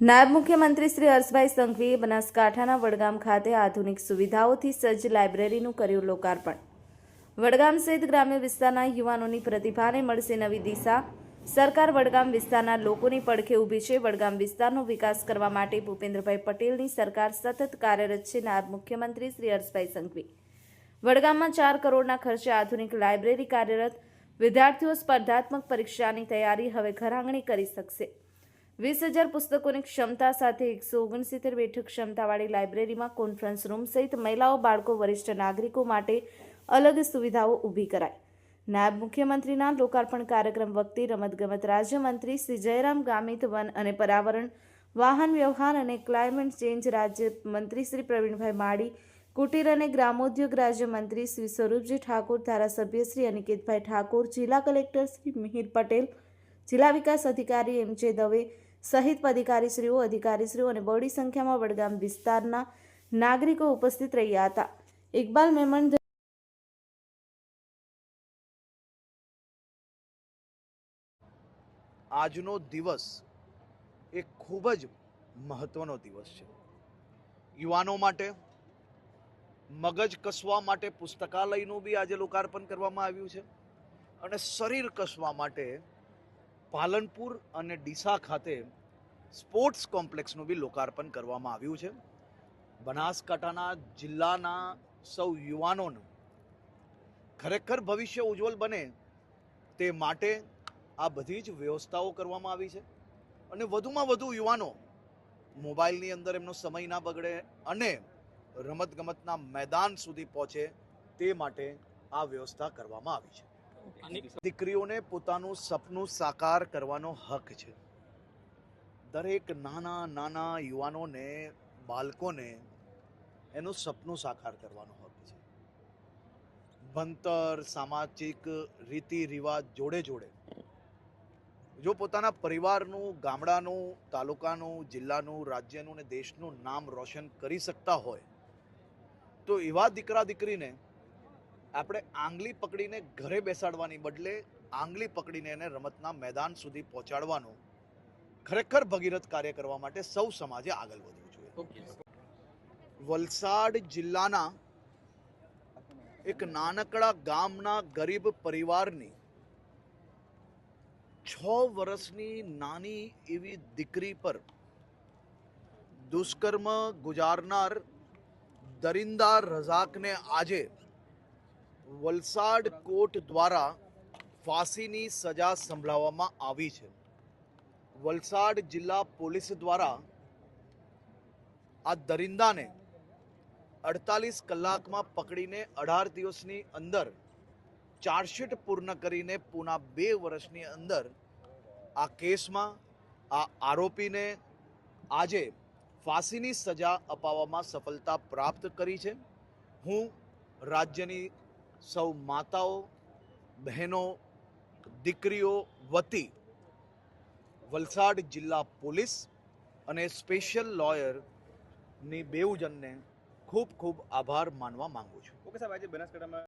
નાયબ મુખ્યમંત્રી શ્રી હર્ષભાઈ સંઘવીએ બનાસકાંઠાના વડગામ ખાતે આધુનિક સુવિધાઓથી સજ્જ લાઇબ્રેરીનું કર્યું લોકાર્પણ. વડગામ સહિત ગ્રામ્ય વિસ્તારના યુવાનોની પ્રતિભાને મળશે નવી દિશા. સરકાર વડગામ વિસ્તારના લોકોની પડખે ઊભી છે. વડગામ વિસ્તારનો વિકાસ કરવા માટે ભૂપેન્દ્રભાઈ પટેલની સરકાર સતત કાર્યરત છે નાયબ મુખ્યમંત્રી શ્રી હર્ષભાઈ સંઘવી. વડગામમાં ચાર કરોડના ખર્ચે આધુનિક લાઇબ્રેરી કાર્યરત વિદ્યાર્થીઓ સ્પર્ધાત્મક પરીક્ષાની તૈયારી હવે ઘરઆંગણે કરી શકશે. વીસ હજાર પુસ્તકોની ક્ષમતા સાથે એકસો ઓગણસિત્તેર બેઠક ક્ષમતાવાળી લાઇબ્રેરીમાં કોન્ફરન્સ રૂમ સહિત મહિલાઓ, બાળકો, વરિષ્ઠ નાગરિકો માટે અલગ સુવિધાઓ ઊભી કરાઈ. નાયબ મુખ્યમંત્રીના લોકાર્પણ કાર્યક્રમ વખતે રમતગમત રાજ્યમંત્રી શ્રી જયરામ ગામિત વન અને પર્યાવરણ, વાહન વ્યવહાર અને ક્લાઇમેટ ચેન્જ રાજ્યમંત્રી શ્રી પ્રવીણભાઈ માળી, કુટીર અને ગ્રામોદ્યોગ રાજ્યમંત્રી શ્રી સ્વરૂપજી ઠાકોર, ધારાસભ્ય શ્રી અનિકેતભાઈ ઠાકોર, જિલ્લા કલેક્ટર શ્રી મિહિર પટેલ, જિલ્લા વિકાસ અધિકારી એમ જે દવે સહિત અધિકારીશ્રીઓ અધિકારીશ્રીઓ અને બહોળી સંખ્યામાં વડગામ વિસ્તારના નાગરિકો ઉપસ્થિત રહ્યા હતા. ઇકબાલ મેમણ આજનો દિવસ એ ખૂબ જ મહત્વનો દિવસ છે. યુવાનો માટે, મગજ કસવા માટે પુસ્તકાલયનું બી આજે લોકાર્પણ કરવામાં આવ્યું છે. અને શરીર કસવા માટે પાલનપુર અને ડીસા ખાતે સ્પોર્ટ્સ કોમ્પ્લેક્સનું બી લોકાર્પણ કરવામાં આવ્યું છે. બનાસકાંઠાના જિલ્લાના સૌ યુવાનોનું ખરેખર ભવિષ્ય ઉજ્જવલ બને તે માટે આ બધી જ વ્યવસ્થાઓ કરવામાં આવી છે. અને વધુમાં વધુ યુવાનો મોબાઈલની અંદર એમનો સમય ના બગડે અને રમતગમતના મેદાન સુધી પહોંચે તે માટે આ વ્યવસ્થા કરવામાં આવી છે. દીકરીઓને પોતાનું સપનું સાકાર કરવાનો હક છે. દરેક નાના નાના યુવાનોને બાળકોને એનું સપનું સાકાર કરવાનો હક છે. ભણતર સામાજિક રીતિ રિવાજ જોડે જોડે. જો પોતાના પરિવારનું ગામડાનું તાલુકાનું જિલ્લાનું રાજ્યનું ને દેશનું નામ રોશન કરી શકતા હોય તો એવા દીકરા દીકરીને આપણે આંગળી પકડીને ઘરે બેસાડવાની બદલે આંગળી પકડીને એને રમતના મેદાન સુધી પહોંચાડવાનું ખરેખર ભગીરથ કાર્ય કરવા માટે સૌ સમાજે આગળ વધવું જોઈએ. વલસાડ જિલ્લાના એક નાનકડા ગામના ગરીબ પરિવારની છ વર્ષની નાની એવી દીકરી પર દુષ્કર્મ ગુજારનાર દરિંદા રઝાકને આજે વલસાડ કોર્ટ દ્વારા ફાંસીની સજા સંભળાવવામાં આવી છે. વલસાડ જિલ્લા પોલીસ દ્વારા આ દરિંદાને અડતાલીસ કલાકમાં પકડીને અઢાર દિવસની અંદર ચાર્જશીટ પૂર્ણ કરીને પૂના બે વર્ષની અંદર આ કેસમાં આ આરોપીને આજે ફાંસીની સજા અપાવવામાં સફળતા પ્રાપ્ત કરી છે. હું રાજ્યની સૌ માતાઓ, બહેનો, દીકરીઓ વતી વલસાડ જિલ્લા પોલીસ અને સ્પેશિયલ લોયરની બેઉજનને ખૂબ ખૂબ આભાર માનવા માંગુ છું. ઓકે સાહેબ, આજે બનાસકાંઠામાં